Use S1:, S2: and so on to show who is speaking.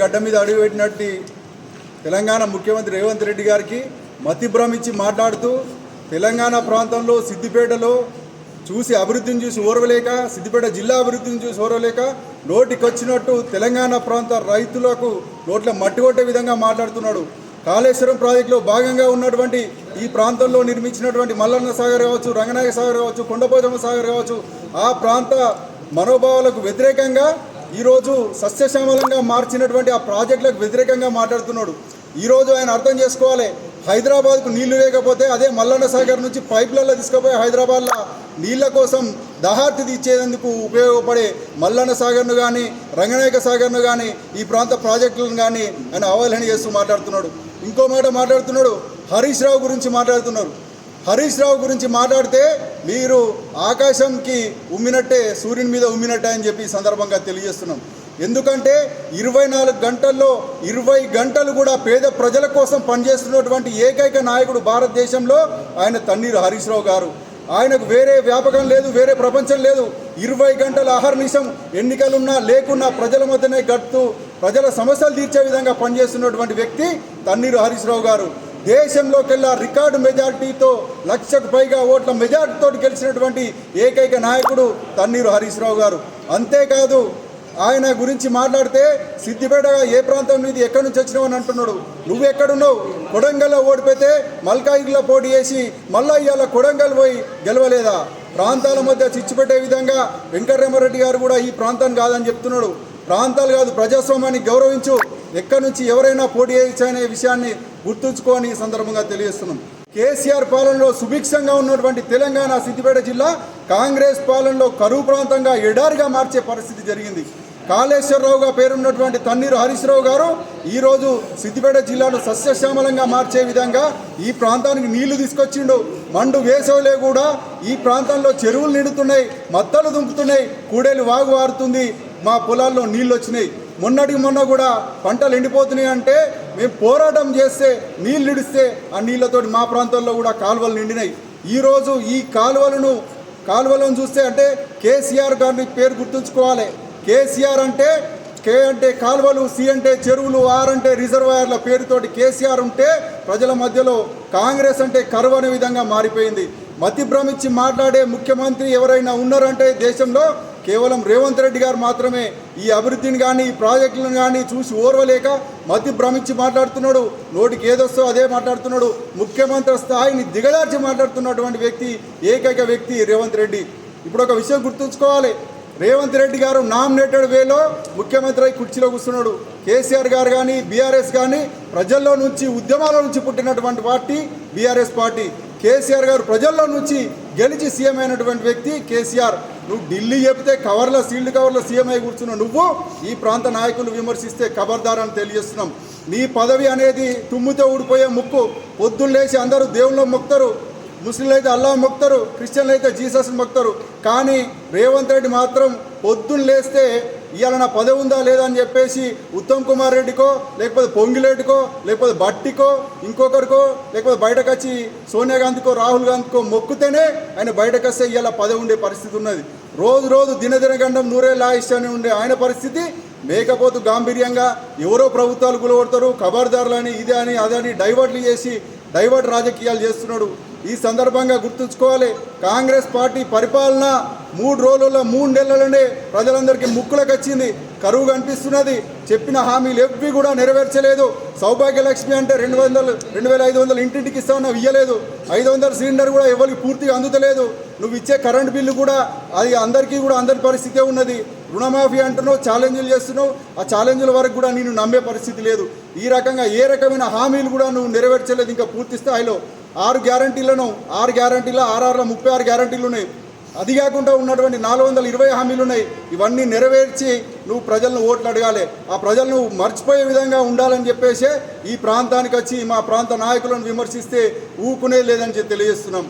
S1: గడ్డ మీద అడుగుపెట్టినట్టు తెలంగాణ ముఖ్యమంత్రి రేవంత్ రెడ్డి గారికి మతిభ్రమించి మాట్లాడుతూ తెలంగాణ ప్రాంతంలో సిద్దిపేటలో చూసి అభివృద్ధిని చూసి ఓర్వలేక సిద్దిపేట జిల్లా అభివృద్ధిని చూసి ఓర్వలేక నోటికొచ్చినట్టు తెలంగాణ ప్రాంత రైతులకు నోట్ల మట్టి కొట్టే విధంగా మాట్లాడుతున్నాడు. కాళేశ్వరం ప్రాజెక్టులో భాగంగా ఉన్నటువంటి ఈ ప్రాంతంలో నిర్మించినటువంటి మల్లన్న సాగర్ కావచ్చు రంగనాయక సాగర్ కావచ్చు కొండపోచమ్మ సాగర్ కావచ్చు ఆ ప్రాంత మనోభావాలకు వ్యతిరేకంగా ఈరోజు సస్యశ్యామలంగా మార్చినటువంటి ఆ ప్రాజెక్టులకు వ్యతిరేకంగా మాట్లాడుతున్నాడు. ఈరోజు ఆయన అర్థం చేసుకోవాలి హైదరాబాద్కు నీళ్ళు లేకపోతే అదే మల్లన్న సాగర్ నుంచి పైప్లలో తీసుకుపోయి హైదరాబాద్లో నీళ్ళ కోసం దహార్తి తీర్చేందుకు ఉపయోగపడే మల్లన్న సాగర్ను కానీ రంగనాయక సాగర్ను కానీ ఈ ప్రాంత ప్రాజెక్టులను కానీ ఆయన అవహేళన చేస్తూ మాట్లాడుతున్నాడు. ఇంకో మాట మాట్లాడుతున్నాడు హరీష్ రావు గురించి మాట్లాడుతున్నారు హరీష్ రావు గురించి మాట్లాడితే మీరు ఆకాశంకి ఉమ్మినట్టే సూర్యుని మీద ఉమ్మినట్టే అని చెప్పి సందర్భంగా తెలియజేస్తున్నాం. ఎందుకంటే ఇరవై నాలుగు గంటల్లో ఇరవై గంటలు కూడా పేద ప్రజల కోసం పనిచేస్తున్నటువంటి ఏకైక నాయకుడు భారతదేశంలో ఆయన తన్నీరు హరీష్ రావు గారు. ఆయనకు వేరే వ్యాపకం లేదు వేరే ప్రపంచం లేదు. ఇరవై గంటల అహర్నిశం ఎన్నికలున్నా లేకున్నా ప్రజల మధ్యనే గడుతూ ప్రజల సమస్యలు తీర్చే విధంగా పనిచేస్తున్నటువంటి వ్యక్తి తన్నీరు హరీష్ రావు గారు. దేశంలోకెల్లా రికార్డు మెజార్టీతో లక్షకు పైగా ఓట్ల మెజార్టీతో గెలిచినటువంటి ఏకైక నాయకుడు తన్నీరు హరీష్ రావు గారు. అంతేకాదు ఆయన గురించి మాట్లాడితే సిద్దిపేట ఏ ప్రాంతం మీద ఎక్కడి నుంచి వచ్చినావు అని అంటున్నాడు. నువ్వు ఎక్కడున్నావు కొడంగల్లో ఓడిపోతే మల్కాయిలో పోటీ చేసి మళ్ళా ఇవాళ కొడంగల్ పోయి గెలవలేదా? ప్రాంతాల మధ్య చిచ్చు పెట్టే విధంగా వెంకటరామారెడ్డి గారు కూడా ఈ ప్రాంతం కాదని చెప్తున్నాడు. ప్రాంతాలు కాదు ప్రజాస్వామ్యాన్ని గౌరవించు. ఎక్కడి నుంచి ఎవరైనా పోటీ చేయొచ్చు అనే విషయాన్ని గుర్తుంచుకోని ఈ సందర్భంగా తెలియజేస్తున్నాం. కేసీఆర్ పాలనలో సుభిక్షంగా ఉన్నటువంటి తెలంగాణ సిద్దిపేట జిల్లా కాంగ్రెస్ పాలనలో కరువు ప్రాంతంగా ఎడారిగా మార్చే పరిస్థితి జరిగింది. కాళేశ్వరరావుగా పేరున్నటువంటి తన్నీరు హరీశ్రావు గారు ఈరోజు సిద్దిపేట జిల్లాను సస్యశ్యామలంగా మార్చే విధంగా ఈ ప్రాంతానికి నీళ్ళు తీసుకొచ్చిండు. మండు వేసవిలే కూడా ఈ ప్రాంతంలో చెరువులు నిండుతున్నాయి మత్తలు దుంపుతున్నాయి కూడేలు వాగు వారుతుంది మా పొలాల్లో నీళ్ళు వచ్చినాయి మొన్నటికి మొన్న కూడా పంటలు ఎండిపోతున్నాయి అంటే మేము పోరాటం చేస్తే నీళ్ళు నిడిస్తే ఆ నీళ్ళతోటి మా ప్రాంతంలో కూడా కాలువలు నిండినాయి. ఈరోజు ఈ కాలువలను కాలువలను చూస్తే అంటే కేసీఆర్ గారిని పేరు గుర్తుంచుకోవాలి. కేసీఆర్ అంటే కే అంటే కాలువలు సి అంటే చెరువులు ఆర్ అంటే రిజర్వాయర్ల పేరుతోటి కేసీఆర్ ఉంటే ప్రజల మధ్యలో కాంగ్రెస్ అంటే కరువు అనే విధంగా మారిపోయింది. మతి భ్రమించి మాట్లాడే ముఖ్యమంత్రి ఎవరైనా ఉన్నారంటే దేశంలో కేవలం రేవంత్ రెడ్డి గారు మాత్రమే ఈ అభివృద్ధిని కానీ ఈ ప్రాజెక్టులను కానీ చూసి ఓర్వలేక మతి భ్రమించి మాట్లాడుతున్నాడు నోటికి ఏదొస్తో అదే మాట్లాడుతున్నాడు ముఖ్యమంత్రి స్థాయిని దిగదార్చి మాట్లాడుతున్నటువంటి వ్యక్తి ఏకైక వ్యక్తి రేవంత్ రెడ్డి. ఇప్పుడు ఒక విషయం గుర్తుంచుకోవాలి. రేవంత్ రెడ్డి గారు నామినేటెడ్ వేలో ముఖ్యమంత్రి కుర్చీలో కూర్చున్నాడు. కేసీఆర్ గారు కానీ బీఆర్ఎస్ కానీ ప్రజల్లో నుంచి ఉద్యమాల నుంచి పుట్టినటువంటి పార్టీ బీఆర్ఎస్ పార్టీ. కేసీఆర్ గారు ప్రజల్లో నుంచి గెలిచి సీఎం అయినటువంటి వ్యక్తి కేసీఆర్. నువ్వు ఢిల్లీ చెప్తే కవర్లో సీల్డ్ కవర్లో సీఎం అయి కూర్చున్నావు. నువ్వు ఈ ప్రాంత నాయకులు విమర్శిస్తే ఖబర్దారని తెలియజేస్తున్నాం. నీ పదవి అనేది తుమ్ముతో ఊడిపోయే ముక్కు. పొద్దున్న లేచి అందరూ దేవుళ్ళు మొక్తారు ముస్లింలు అయితే అల్లా మొక్తారు క్రిస్టియన్లు అయితే జీసస్ మొక్తారు కానీ రేవంత్ రెడ్డి మాత్రం పొద్దున్న లేస్తే ఇవాళ నా పదవి ఉందా లేదా అని చెప్పేసి ఉత్తమ్ కుమార్ రెడ్డికో లేకపోతే పొంగిలేటికో లేకపోతే బట్టికో ఇంకొకరికో లేకపోతే బయటకు వచ్చి సోనియా గాంధీకో రాహుల్ గాంధీకో మొక్కుతేనే ఆయన బయటకు వస్తే ఇవాళ పదవి ఉండే పరిస్థితి ఉన్నది. రోజు రోజు దినదిన గండం నూరే లాయిస్తానే ఉండే ఆయన పరిస్థితి మేకపోతు గాంభీర్యంగా ఎవరో ప్రభుత్వాలు గులగొడతారు ఖబర్దారులని ఇదే అని అదని డైవర్ట్లు చేసి డైవర్ట్ రాజకీయాలు చేస్తున్నాడు ఈ సందర్భంగా గుర్తుంచుకోవాలి. కాంగ్రెస్ పార్టీ పరిపాలన మూడు రోజుల్లో మూడు నెలలనే ప్రజలందరికీ ముక్కులకు వచ్చింది. కరువు కనిపిస్తున్నది. చెప్పిన హామీలు ఎవ్వి కూడా నెరవేర్చలేదు. సౌభాగ్య లక్ష్మి అంటే రెండు వందలు రెండు వేల ఐదు వందలు ఇంటింటికి ఇస్తామన్నా ఇయ్యలేదు. ఐదు వందల సిలిండర్ కూడా ఎవరికి పూర్తిగా అందుతలేదు. నువ్వు ఇచ్చే కరెంట్ బిల్లు కూడా అది అందరికీ కూడా అందరి పరిస్థితే ఉన్నది. రుణమాఫీ అంటున్నావు ఛాలెంజ్లు చేస్తున్నావు. ఆ ఛాలెంజ్ల వరకు కూడా నేను నమ్మే పరిస్థితి లేదు. ఈ రకంగా ఏ రకమైన హామీలు కూడా నువ్వు నెరవేర్చలేదు. ఇంకా పూర్తి స్థాయిలో ఆరు గ్యారంటీలను ఆరు గ్యారంటీలో ఆర్ఆర్లో ముప్పై ఆరు గ్యారంటీలు ఉన్నాయి అది కాకుండా ఉన్నటువంటి నాలుగు వందల ఇరవై హామీలు ఉన్నాయి ఇవన్నీ నెరవేర్చి నువ్వు ప్రజలను ఓట్లు అడగాలి. ఆ ప్రజలను మర్చిపోయే విధంగా ఉండాలని చెప్పేసి ఈ ప్రాంతానికి వచ్చి మా ప్రాంత నాయకులను విమర్శిస్తే ఊకునే లేదని చెప్పి తెలియజేస్తున్నాం.